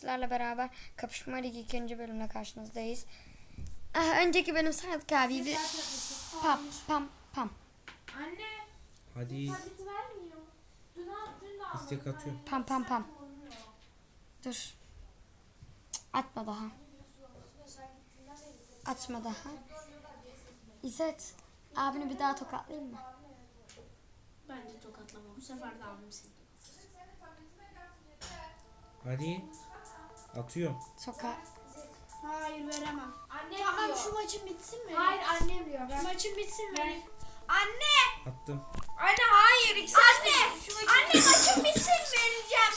Sizlerle beraber Kapışma Ligi ikinci bölümle karşınızdayız. Ah, önceki bölüm Sadık abi bir pam pam pam Anne Hadi tableti vermiyor. Dün dün de almadım. istek atıyorum. pam pam pam. Dur. Cık, Atma daha. Atma daha. İzzet abini bir daha tokatlayayım mı? Bence tokatlama. Bu sefer de aldım seni. Hadi. Atıyorum. Tokat. Hayır veremem. Anne Tamam diyor. şu maçın bitsin mi? Hayır annem diyor. Şu Ben... maçın bitsin mi? Anne! Attım. Anne hayır. İkisi anne! Anne maçın bitsin vereceğim.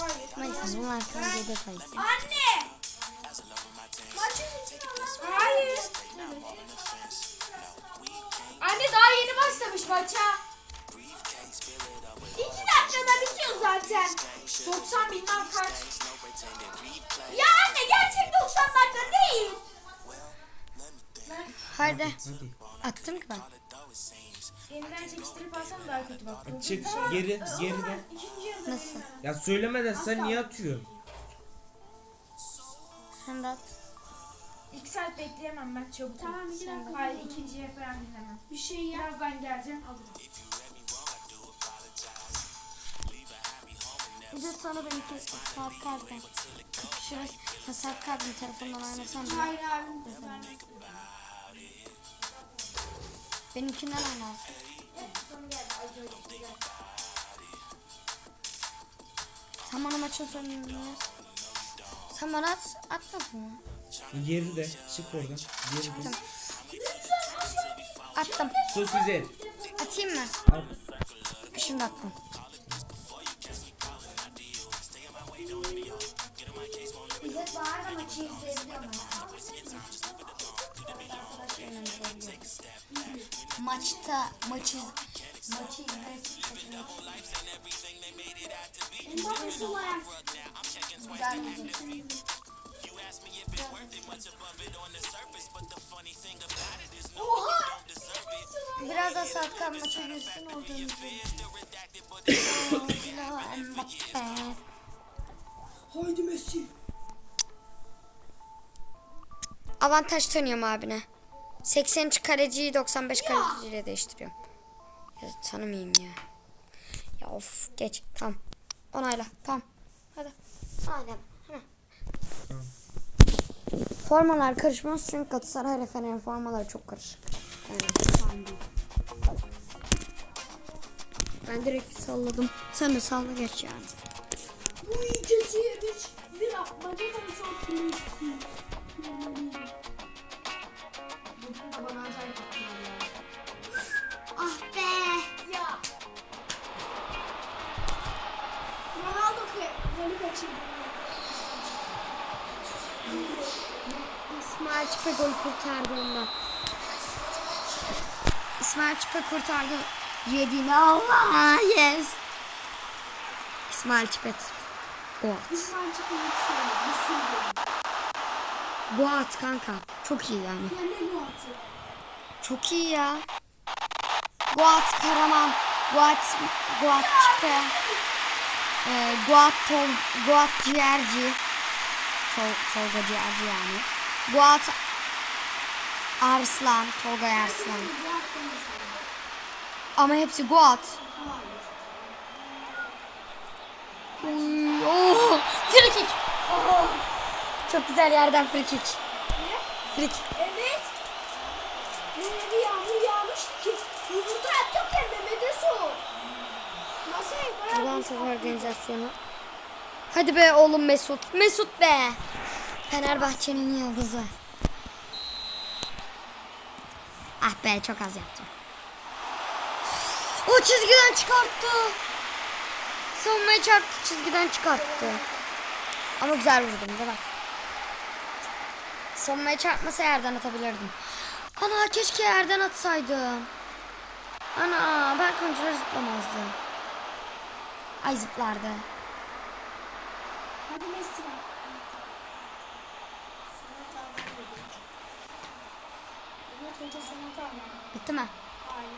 Hayır. Neyse bunlar kavga yaparız. Anne! Maçın bitsin. Hayır. Anne daha yeni başlamış maça. İki dakikada bitiyor zaten. 90 bilmem kaç. Ya anne gerçek 90 dakika değil. Hadi. Hadi. Attım ki ben. Yeniden çekiştirip alsam daha kötü bak. Çık geri. İkinci yarıda Nasıl? Ya söylemeden sen niye atıyorsun? Sen de at. İki saat bekleyemem ben çabuk. Tamam, bir dakika. Hayır ikinciye falan dinlemem. Bir şey yap. Birazdan geleceğim alırım. Bir de sonra benimki saat kartla kapışırız. Sen saat kartını telefondan oynasan da Hayır abim. benimkinden oynarsın. Sen bana maçın sonunu. Sen bana at, atmadın mı? Geride. Çık oradan. Geride. Attım. Sus İzzet. Atayım mı? Al. Şimdi attım. İzleyebiliyor? Maçta maçı maçı güzel. Oha! Biraz da kal maça girsin. Mbappe. Haydi Messi. Avantaj tanıyorum abine. 83 kaleciyi 95 kaleciyle değiştiriyorum. Ya tanımayayım ya. Ya of geç. Tamam. Onayla. Tamam. Hadi. Onayla. Tamam. Formalar karışmaz çünkü Galatasaray Fener'in formaları çok karışık. Yani. Ben direkt salladım. Sen de salla geç yani. Bu iyicesi yemiş. Bir atmaca da bir golü. İsmail Çipe gol kurtardı ondan. İsmail Çipe kurtardı. Yediğini Allah yes. İsmail Çipe. Boğat. İsmail. Messi. Boğat kanka. Çok iyi yani. Ya ne bu atı? Çok iyi ya. Guat Karaman, Guat, Guat Çipe, e, Guat Tol, Guat Ciğerci, Tol, Tolga Ciğerci yani. Guat Arslan, Tolga Arslan. Ama hepsi Guat. Uy, oh, free kick. Oh, çok güzel yerden free kick. Ne? Free kick. Evet. Böyle bir yağmur yağmıştı ki. Yumurta Top organizasyonu. Hadi be oğlum Mesut. Mesut be. Fenerbahçe'nin yıldızı. Ah be çok az yaptım. O çizgiden çıkarttı. Savunmaya çarptı çizgiden çıkarttı. Ama güzel vurdum da bak. Savunmaya çarpmasa yerden atabilirdim. Ana keşke yerden atsaydım. Ana ben kontrol zıplamazdı. Ay zıplardı. Hadi Messi tamam. Bitti mi? Hayır.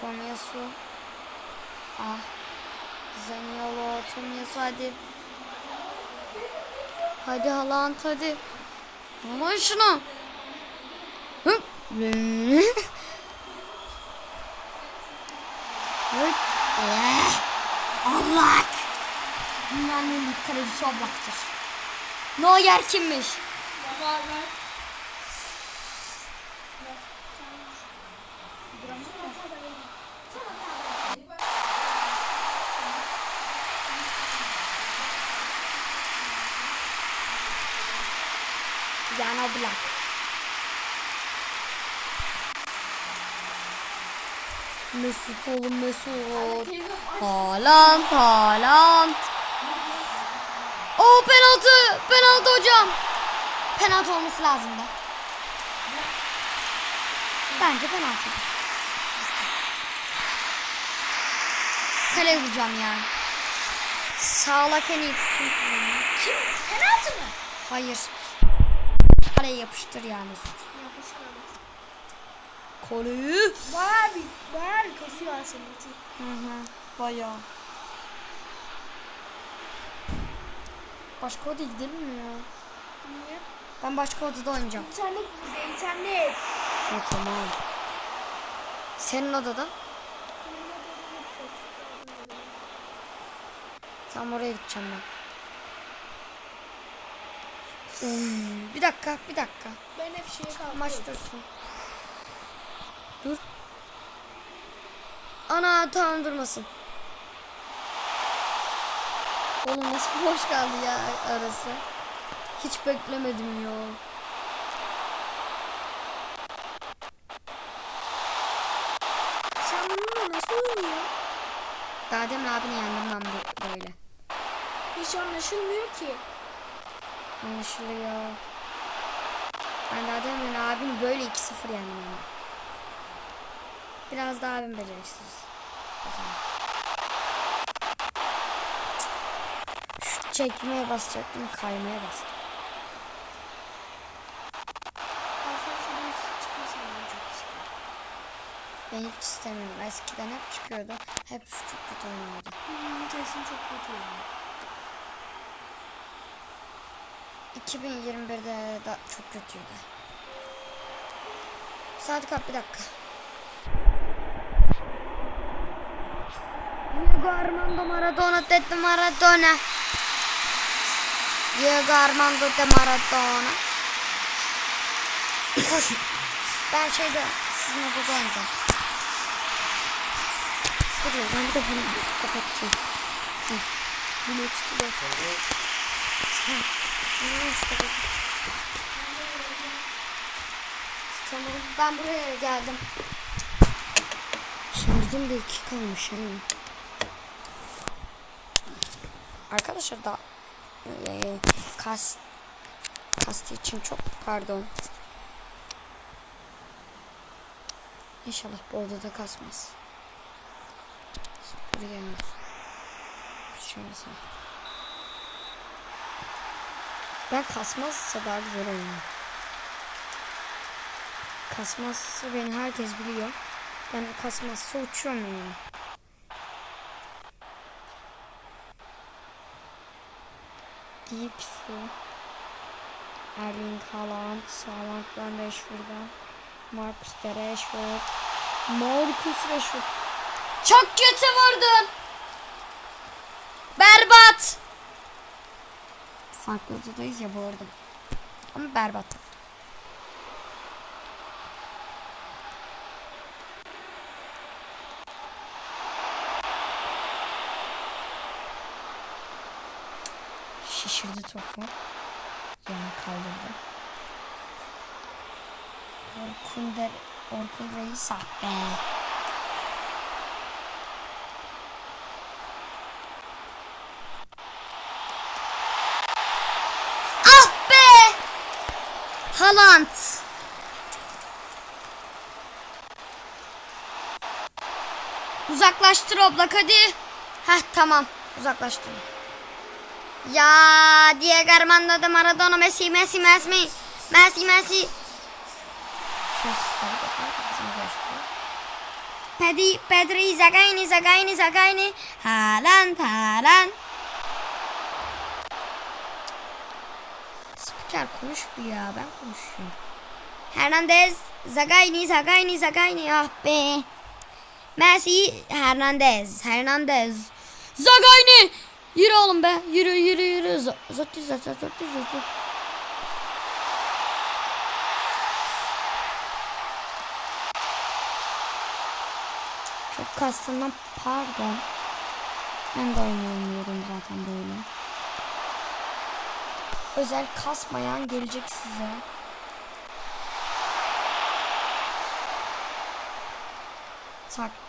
Tomiyasu. Ah. Zaniolo, Tomiyasu hadi. Hadi Haaland hadi. Aman şunu. Allah. Dünyanın en büyük kalecisi Oblak'tır. Neuer kimmiş? Jan Oblak. Mesut oğlum Mesut. Haaland, Haaland. Oo penaltı, penaltı hocam. Penaltı olması lazımdı. Bence penaltı. Kale vuracağım ya. Sağlak en iyi. Kim? Penaltı mı? Hayır. Kaleye yapıştır ya Mesut. Kaleyi. Bayağı bir, bayağı bir kasıyor seninki. Hı hı. Bayağı. Başka odaya gidelim mi ya? Niye? Ben başka odada oynayacağım. İnternet bir de internet. Ha, tamam. Senin odada? Tam oraya gideceğim ben. Hmm, bir dakika, bir dakika. Ben hep şeye kalkıyorum. Maç dursun. Dur. Ana tamam durmasın. Oğlum nasıl boş kaldı ya arası. Hiç beklemedim ya. Sen bununla nasıl oynuyorsun? Daha demin abini yendim ben böyle. Hiç anlaşılmıyor ki. Anlaşılıyor. Ben daha demin abim böyle 2-0 yendim ama. Biraz daha abim beceriksiz. Şu çekmeye basacaktım kaymaya bastım. Ben hiç istemiyorum. Eskiden hep çıkıyordu. Hep çok kötü oynuyordu. Hmm, kesin çok kötü oynuyor. 2021'de da çok kötüydü. Saat kaç bir dakika. Diego Armando Maradona dedi Maradona. Diego Armando de Maradona. Koş. Ben şeyde sizin odada oynayacağım. Dur ben bir de bunu kapatacağım. Bunu. Sen. Bunu bak. Tamam ben buraya geldim. Şarjım da iki kalmış yani. Arkadaşlar da eee kas kastı için çok pardon. İnşallah bu odada kasmaz. Buraya. Şöyle. Ben kasmazsa daha güzel oynuyor. Kasmazsa beni herkes biliyor. Ben kasmazsa uçuyorum yani. Deep su. Erling Haaland, Sağlank'tan Rashford'dan. Marcus de Rashford. Marcus Rashford. Çok kötü vurdun. Berbat. Farklı odadayız ya bu arada. Ama berbat. Şişirdi topu. Yani kaldırdı. Orkun der, Orkun Reis ah be. Ah be! Haaland. Uzaklaştır oblak hadi. Heh tamam uzaklaştır. Ya Diego Armando de Maradona Messi Messi Messi Messi Messi. Pedri, Pedri, Zagayni, Zagayni, Zagayni. Haaland, Haaland. Spiker konuş bir ya ben konuşuyorum. Hernandez, Zagayni, Zagayni, Zagayni. Ah be. Messi, Hernandez, Hernandez. Zagayni. Yürü oğlum be. Yürü yürü yürü. Zot zot zot zot zot zot. Çok kastından pardon. Ben de oynayamıyorum zaten böyle. Özel kasmayan gelecek size.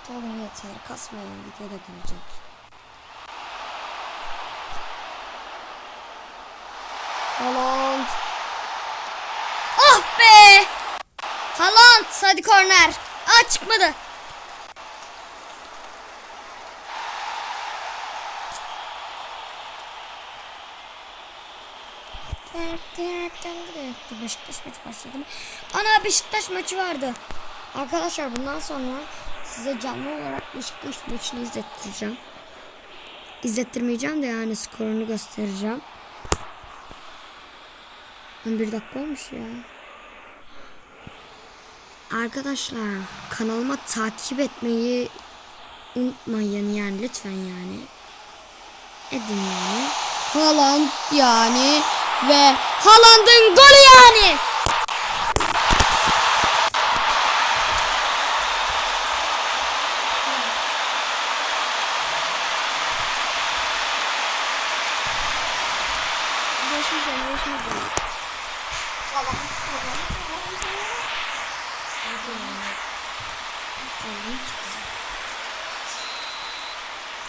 Olun yeter. Kasmayan video da gelecek. Haaland. Ah be! Haaland hadi korner. Aa çıkmadı. Beşiktaş maçı başladı? Ana Beşiktaş maçı vardı. Arkadaşlar bundan sonra size canlı olarak Beşiktaş maçını izlettireceğim. İzlettirmeyeceğim de yani skorunu göstereceğim. 11 dakika olmuş ya. Arkadaşlar kanalıma takip etmeyi unutmayın yani lütfen yani. Edin yani. Haaland yani ve Haaland'ın golü yani.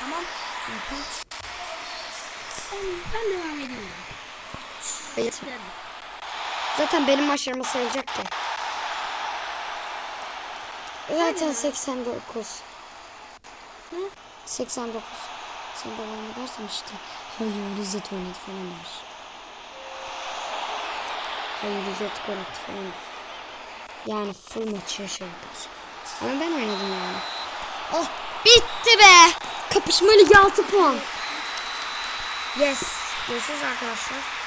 Tamam. Ben, ben devam ediyorum. Hayır. Zaten benim maçlarıma sayılacak ki. Zaten 89. Ne? 89. Sen devam edersen işte. Hayır İzzet oynadı falan der. Hayır İzzet gol attı falan der. Yani full maçı yaşadılar. Ama ben oynadım yani. Oh bitti be. Kapışma ligi 6 puan. Yes. Görüşürüz arkadaşlar.